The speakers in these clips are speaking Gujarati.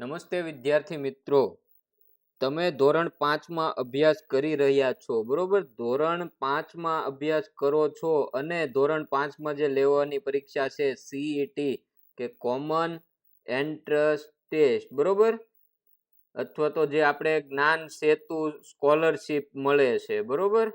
નમસ્તે વિદ્યાર્થી મિત્રો. તમે ધોરણ પાંચમાં અભ્યાસ કરી રહ્યા છો, બરોબર? ધોરણ પાંચમાં અભ્યાસ કરો છો અને ધોરણ પાંચમાં જે લેવાની પરીક્ષા છે સીઈટી કે કોમન એન્ટ્રન્સ ટેસ્ટ બરોબર? અથવા તો જે આપણે જ્ઞાન સેતુ સ્કોલરશિપ મળે છે, બરોબર?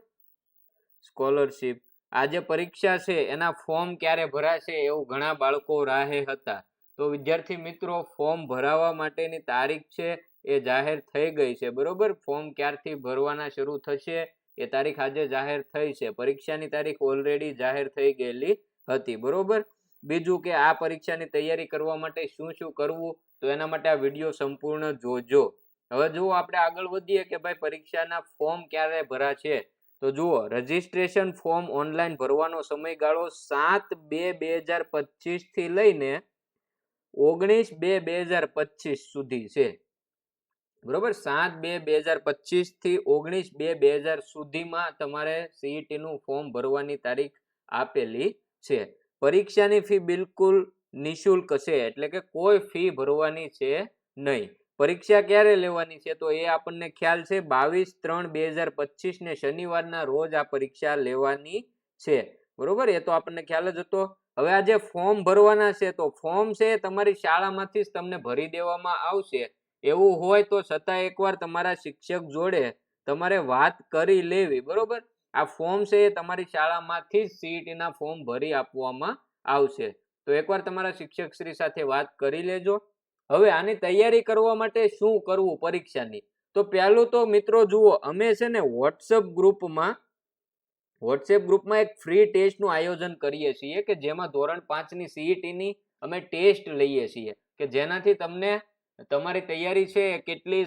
સ્કોલરશિપ. આ જે પરીક્ષા છે, એના ફોર્મ ક્યારે ભરાશે એવું ઘણા બાળકો રાહે હતા. તો વિદ્યાર્થી મિત્રો, ફોર્મ ભરાવા માટેની તારીખ છે, એ જાહેર થઈ ગઈ છે. બરોબર? ફોર્મ ક્યારથી ભરવાના શરૂ થશે, એ તારીખ આજે જાહેર થઈ છે. પરીક્ષાની તારીખ ઓલરેડી જાહેર થઈ ગયેલી હતી. બરોબર? બીજું કે આ પરીક્ષાની તૈયારી કરવા માટે શું શું કરવું, તો એના માટે આ વીડિયો સંપૂર્ણ જોજો. હવે જુઓ, આપણે આગળ વધીએ કે ભાઈ પરીક્ષાના ફોર્મ ક્યારે ભરા છે તો જુઓ, રજીસ્ટ્રેશન ફોર્મ ઓનલાઈન ભરવાનો સમયગાળો સાત બે બે હજાર પચીસથી લઈને ઓગણીસ બે બે હજાર પચીસ સુધી છે. બરોબર? સાત બે બે હજાર પચીસથી ઓગણીસ બે બે હજાર સુધીમાં તમારે સીઈટી નું ફોર્મ ભરવાની તારીખ આપેલી છે. પરીક્ષાની ફી બિલકુલ નિશુલ્ક છે, એટલે કે કોઈ ફી ભરવાની છે નહીં. પરીક્ષા ક્યારે લેવાની છે તો એ આપણને ખ્યાલ છે, બાવીસ ત્રણ બે હજાર પચીસ ને શનિવારના રોજ આ પરીક્ષા લેવાની છે. બરોબર? એ તો આપણને ખ્યાલ જ હતો. હવે આ જે ફોર્મ ભરવાના છે, તો ફોર્મ છે તમારી શાળામાંથી જ તમને ભરી દેવામાં આવશે. એવું હોય તો છતાં એકવાર તમારા શિક્ષક જોડે તમારે વાત કરી લેવી, બરોબર? આ ફોર્મ છે એ તમારી શાળામાંથી જ સીઈટીના ફોર્મ ભરી આપવામાં આવશે. તો એકવાર તમારા શિક્ષક શ્રી સાથે વાત કરી લેજો. હવે આની તૈયારી કરવા માટે શું કરવું પરીક્ષાની? તો પહેલું તો મિત્રો જુઓ, અમે છે ને વોટ્સઅપ ગ્રુપમાં વોટ્સએપ ગ્રુપમાં એક ફ્રી ટેસ્ટનું આયોજન કરીએ છીએ કે જેમાં ધોરણ પાંચની સીઈટીની અમે ટેસ્ટ લઈએ છીએ કે જેનાથી તમને તમારી તૈયારી છે, કેટલી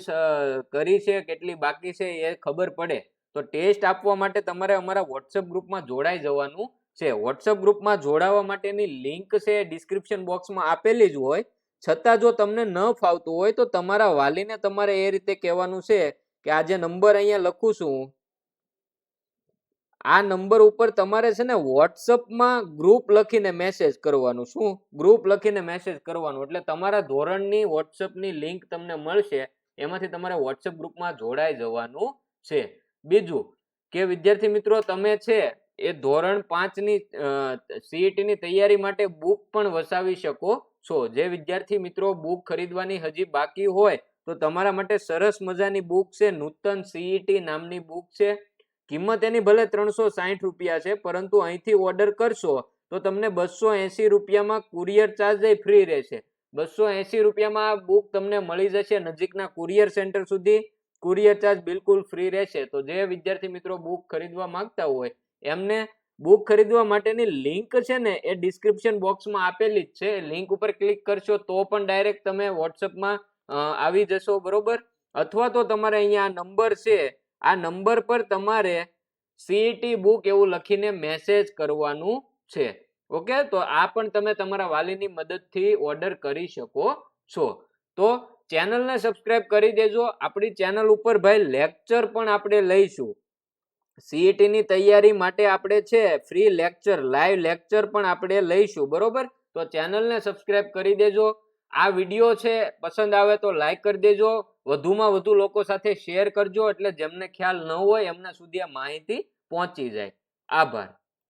કરી છે, કેટલી બાકી છે એ ખબર પડે. તો ટેસ્ટ આપવા માટે તમારે અમારા વોટ્સએપ ગ્રુપમાં જોડાઈ જવાનું છે. વોટ્સએપ ગ્રુપમાં જોડાવા માટેની લિંક છે ડિસ્ક્રિપ્શન બોક્સમાં આપેલી જ હોય. છતાં જો તમને ન ફાવતું હોય તો તમારા વાલીને તમારે એ રીતે કહેવાનું છે કે આ જે નંબર અહીંયા લખું છું. આ નંબર ઉપર તમારે છે ને વોટ્સઅપમાં ગ્રુપ લખીને મેસેજ કરવાનું. શું? ગ્રુપ લખીને મેસેજ કરવાનું. એટલે તમારા ધોરણની, વોટ્સઅપની લિંક તમને મળશે. એમાંથી તમારે વોટ્સઅપ ગ્રુપમાં જોડાઈ જવાનું છે. બીજું કે વિદ્યાર્થી મિત્રો, તમે છે એ ધોરણ પાંચની સીઈટીની તૈયારી માટે બુક પણ વસાવી શકો છો. જે વિદ્યાર્થી મિત્રો બુક ખરીદવાની હજી બાકી હોય, તો તમારા માટે સરસ મજાની બુક છે. નૂતન સીઈટી નામની બુક છે. કિંમત એની ભલે ત્રણસો સાહીઠ રૂપિયા છે, પરંતુ અહીંથી ઓર્ડર કરશો, તો તમને બસો એંસી રૂપિયામાં કુરિયર ચાર્જ ફ્રી રહેશે. બસો એંસી રૂપિયામાં આ બુક તમને મળી જશે નજીકના કુરિયર સેન્ટર સુધી. કુરિયર ચાર્જ બિલકુલ ફ્રી રહેશે. તો જે વિદ્યાર્થી મિત્રો બુક ખરીદવા માંગતા હોય, એમને બુક ખરીદવા માટેની લિંક છે ને, એ ડિસ્ક્રિપ્શન બોક્સમાં આપેલી જ છે. લિંક ઉપર ક્લિક કરશો તો પણ ડાયરેક્ટ તમે વોટ્સઅપમાં આવી જશો, બરોબર? અથવા તો તમારે અહીંયા નંબર છે આ નંબર પર તમારે સીઈટી બુક એવું લખીને મેસેજ કરવાનું છે. ઓકે? તો આ પણ તમે તમારા વાલીની મદદથી ઓર્ડર કરી શકો છો. તો ચેનલને સબસ્ક્રાઇબ કરી દેજો. આપણી ચેનલ ઉપર ભાઈ લેક્ચર પણ આપણે લઈશું. સીઈટીની તૈયારી માટે આપણે છે ફ્રી લેક્ચર લાઈવ લેક્ચર પણ આપણે લઈશું. બરોબર? તો ચેનલને સબસ્ક્રાઇબ કરી દેજો. આ વીડિયો છે, પસંદ આવે તો લાઈક કરી દેજો. વધુમાં વધુ લોકો સાથે શેર કરજો એટલે જેમને ખ્યાલ ન હોય એમના સુધી આ માહિતી પહોંચી જાય. આભાર.